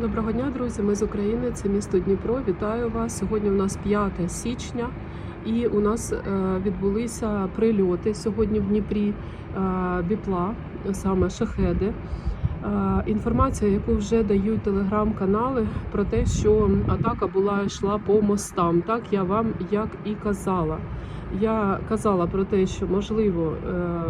Доброго дня, друзі! Ми з України. Це місто Дніпро. Вітаю вас. Сьогодні у нас 5 січня, і у нас е, відбулися прильоти сьогодні в Дніпрі е, біпла, саме шахеди. Е, Інформація, яку вже дають телеграм-канали, про те, що атака була йшла по мостам. Так я вам як і казала. Я казала про те, що можливо е,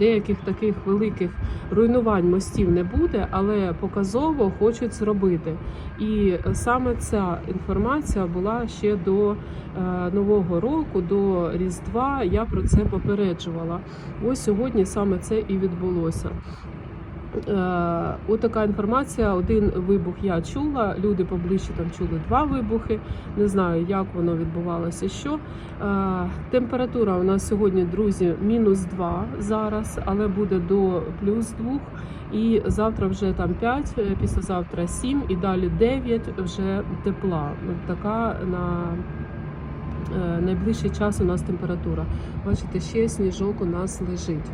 деяких таких великих руйнувань мостів не буде, але показово хочуть зробити. І саме ця інформація була ще до е, Нового року, до Різдва. Я про це попереджувала. Ось сьогодні саме це і відбулося. Е, Ось така інформація. Один вибух я чула. Люди поближче там чули два вибухи. Не знаю, як воно відбувалося. Що Е, температура у нас сьогодні, друзі, мінус 2 зараз, але буде до плюс 2. І завтра вже там 5, е, післязавтра 7 і далі 9 вже тепла. Така на найближчий час у нас температура. Бачите, ще сніжок у нас лежить.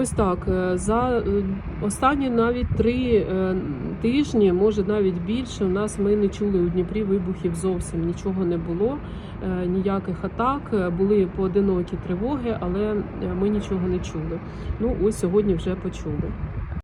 Ось так. е, За е, останні навіть три е, тижні, може навіть більше, у нас ми не чули у Дніпрі вибухів зовсім нічого не було, ніяких атак. Були поодинокі тривоги, але ми нічого не чули. Ну ось сьогодні вже почули.